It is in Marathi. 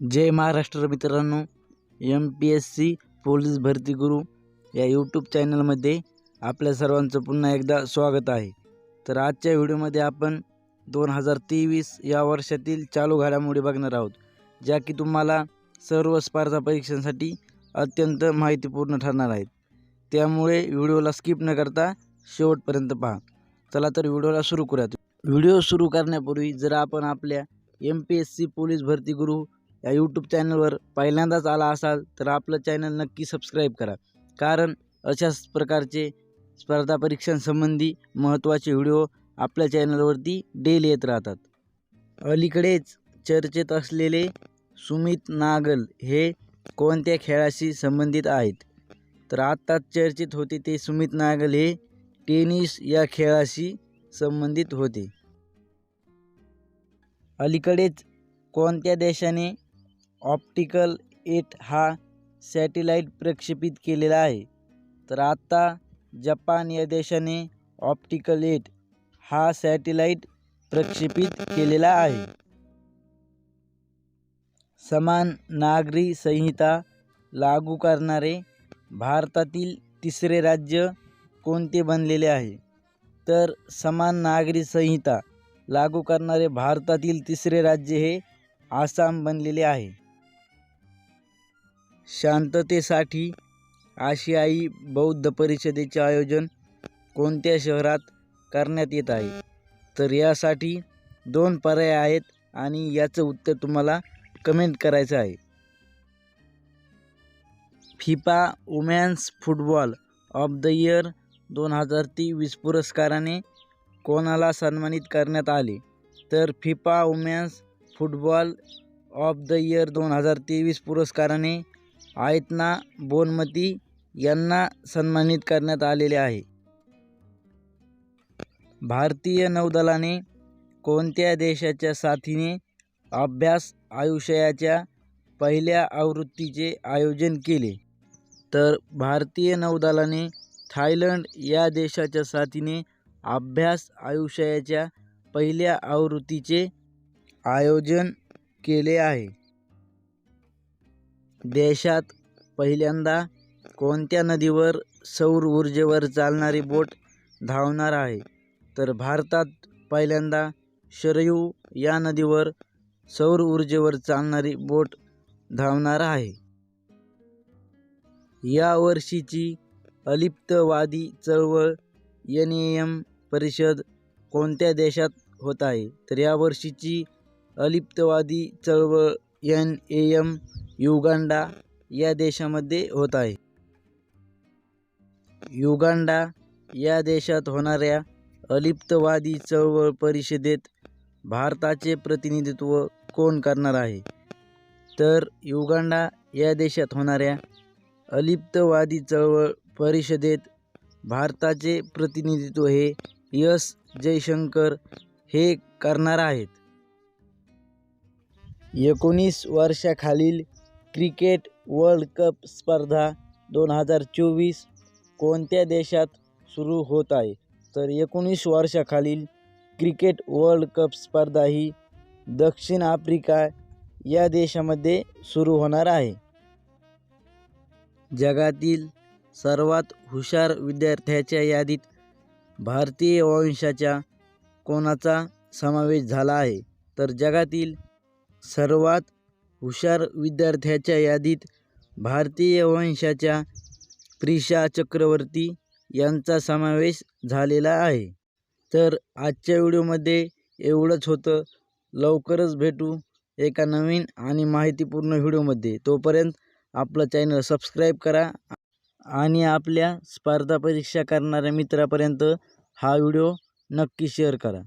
जय महाराष्ट्र मित्रांनो M P S C police भरती गुरु या यूट्यूब चॅनलमध्ये आपल्या सर्वांचं पुन्हा एकदा स्वागत आहे. तर आजच्या व्हिडिओमध्ये आपण दोन हजार तेवीस या वर्षातील चालू घडामोडी बघणार आहोत ज्या की तुम्हाला सर्व स्पर्धा परीक्षांसाठी अत्यंत माहितीपूर्ण ठरणार आहेत. त्यामुळे व्हिडिओला स्किप न करता शेवटपर्यंत पहा. चला तर व्हिडिओला सुरू करूयात. व्हिडिओ सुरू करण्यापूर्वी जर आपण आपल्या M P S C police भरती गुरु या यूट्यूब चॅनलवर पहिल्यांदाच आला असाल तर आपलं चॅनल नक्की सबस्क्राईब करा. कारण अशाच प्रकारचे स्पर्धा परीक्षांसंबंधी महत्त्वाचे व्हिडिओ आपल्या चॅनलवरती डेली येत राहतात. अलीकडेच चर्चेत असलेले सुमित नागल हे कोणत्या खेळाशी संबंधित आहेत? तर आत्ताच चर्चेत होते ते सुमित नागल हे टेनिस या खेळाशी संबंधित होते. अलीकडेच कोणत्या देशाने ऑप्टिकल एट हा सॅटेलाईट प्रक्षेपित आहे. तर आत्ता जपान या देशाने ऑप्टिकल एट हा सॅटेलाईट प्रक्षेपित केलेला आहे. समान नागरी संहिता लागू करणारे भारतातील तिसरे राज्य बनलेले आहे? तर समान नागरी संहिता लागू करणारे भारतातील तिसरे राज्य हे आसाम आहे. शांततेसाठी आशियाई बौद्ध परिषदेचे आयोजन कोणत्या शहरात करण्यात येत आहे? तर यासाठी दोन पर्याय आहेत आणि याचं उत्तर तुम्हाला कमेंट करायचं आहे. FIFA women's football of the year दोन हजार तेवीस पुरस्काराने कोणाला सन्मानित करण्यात आले? तर FIFA women's football of the year दोन हजार तेवीस पुरस्काराने आयतना बोनमती यांना सन्मानित करण्यात आलेले आहे. भारतीय नौदलाने कोणत्या देशाच्या साथीने अभ्यास आयुष्याच्या पहिल्या आवृत्तीचे आयोजन केले? तर भारतीय नौदलाने थायलंड या देशाच्या साथीने अभ्यास आयुष्याच्या पहिल्या आवृत्तीचे आयोजन केले आहे. देशात पहिल्यांदा कोणत्या नदीवर सौर ऊर्जेवर चालणारी बोट धावणार आहे? तर भारतात पहिल्यांदा शरयू या नदीवर सौर ऊर्जेवर चालणारी बोट धावणार आहे. या वर्षीची अलिप्तवादी चळवळ एन ए एम परिषद कोणत्या देशात होत आहे? तर यावर्षीची अलिप्तवादी चळवळ एन ए एम युगांडा या देशामध्ये होत आहे. युगांडा या देशात होणाऱ्या अलिप्तवादी चळवळ परिषदेत भारताचे प्रतिनिधित्व कोण करणार आहे? तर युगांडा या देशात होणाऱ्या अलिप्तवादी चळवळ परिषदेत भारताचे प्रतिनिधित्व हे यस जयशंकर हे करणार आहेत. एकोणीस वर्षाखालील क्रिकेट वर्ल्ड कप स्पर्धा दोन हजार चोवीस कोणत्या देशात सुरू होत आहे? तर एकोणीस वर्षाखालील क्रिकेट वर्ल्ड कप स्पर्धा ही दक्षिण आफ्रिका या देशामध्ये सुरू होणार आहे. जगातील सर्वात हुशार विद्यार्थ्याच्या यादीत भारतीय वंशाच्या कोणाचा समावेश झाला आहे? तर जगातील सर्वात हुशार विद्यार्थ्याच्या यादीत भारतीय वंशाच्या प्रिशा चक्रवर्ती यांचा समावेश झालेला आहे. तर आजच्या व्हिडिओमध्ये एवढंच होतं. लवकरच भेटू एका नवीन आणि माहितीपूर्ण व्हिडिओमध्ये. तोपर्यंत आपलं चॅनल सबस्क्राईब करा आणि आपल्या स्पर्धा परीक्षा करणाऱ्या मित्रापर्यंत हा व्हिडिओ नक्की शेअर करा.